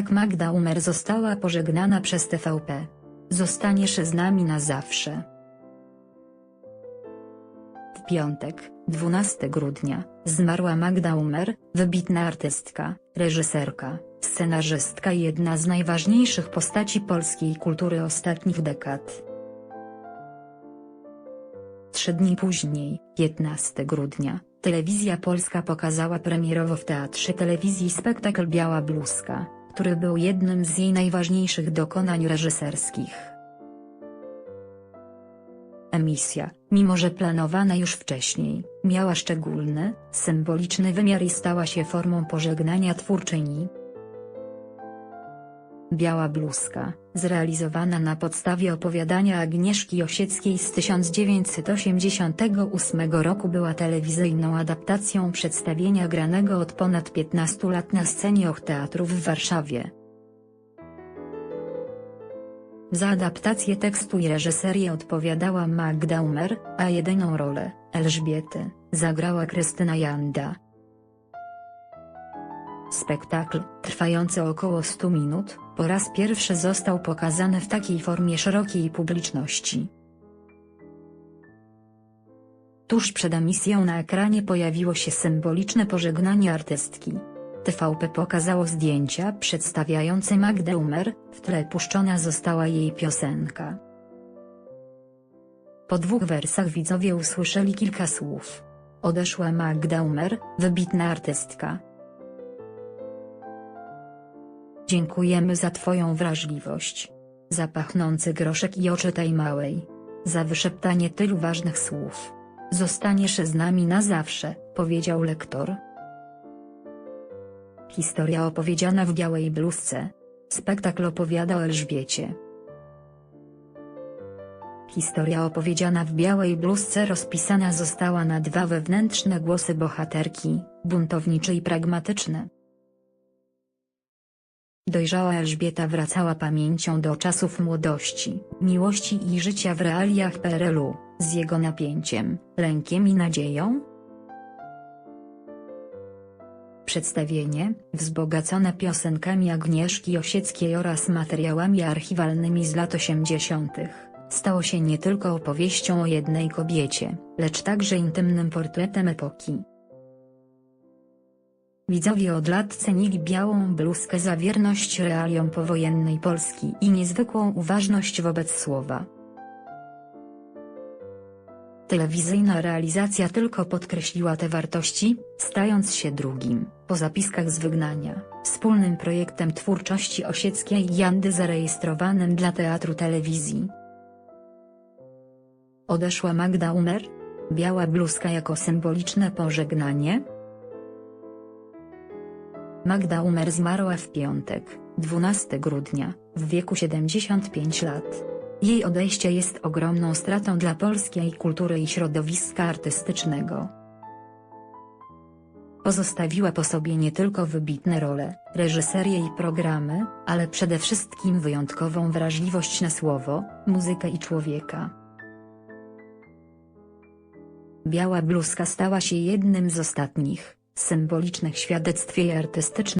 Tak Magda Umer została pożegnana przez TVP. Zostaniesz z nami na zawsze. W piątek, 12 grudnia, zmarła Magda Umer, wybitna artystka, reżyserka, scenarzystka i jedna z najważniejszych postaci polskiej kultury ostatnich dekad. Trzy dni później, 15 grudnia, Telewizja Polska pokazała premierowo w Teatrze Telewizji spektakl Biała Bluzka, który był jednym z jej najważniejszych dokonań reżyserskich. Emisja, mimo że planowana już wcześniej, miała szczególny, symboliczny wymiar i stała się formą pożegnania twórczyni. Biała bluzka, zrealizowana na podstawie opowiadania Agnieszki Osieckiej z 1988 roku była telewizyjną adaptacją przedstawienia granego od ponad 15 lat na scenie Och Teatru w Warszawie. Za adaptację tekstu i reżyserię odpowiadała Magda Umer, a jedyną rolę, Elżbiety, zagrała Krystyna Janda. Spektakl, trwający około 100 minut, po raz pierwszy został pokazany w takiej formie szerokiej publiczności. Tuż przed emisją na ekranie pojawiło się symboliczne pożegnanie artystki. TVP pokazało zdjęcia przedstawiające Magdę Umer, w tle puszczona została jej piosenka. Po dwóch wersach widzowie usłyszeli kilka słów. Odeszła Magda Umer, wybitna artystka. Dziękujemy za Twoją wrażliwość. Za pachnący groszek i oczy tej małej. Za wyszeptanie tylu ważnych słów. Zostaniesz z nami na zawsze, powiedział lektor. Historia opowiedziana w białej bluzce. Spektakl opowiada o Elżbiecie. Historia opowiedziana w białej bluzce rozpisana została na dwa wewnętrzne głosy bohaterki, buntownicze i pragmatyczne. Dojrzała Elżbieta wracała pamięcią do czasów młodości, miłości i życia w realiach PRL-u, z jego napięciem, lękiem i nadzieją. Przedstawienie, wzbogacone piosenkami Agnieszki Osieckiej oraz materiałami archiwalnymi z lat 80., stało się nie tylko opowieścią o jednej kobiecie, lecz także intymnym portretem epoki. Widzowie od lat cenili białą bluzkę za wierność realiom powojennej Polski i niezwykłą uważność wobec słowa. Telewizyjna realizacja tylko podkreśliła te wartości, stając się drugim, po zapiskach z wygnania, wspólnym projektem twórczości Osieckiej i Jandy zarejestrowanym dla teatru telewizji. Odeszła Magda Umer? Biała bluzka jako symboliczne pożegnanie? Magda Umer zmarła w piątek, 12 grudnia, w wieku 75 lat. Jej odejście jest ogromną stratą dla polskiej kultury i środowiska artystycznego. Pozostawiła po sobie nie tylko wybitne role, reżyserię i programy, ale przede wszystkim wyjątkową wrażliwość na słowo, muzykę i człowieka. Biała bluzka stała się jednym z ostatnich, symbolicznych świadectw jej artystycznych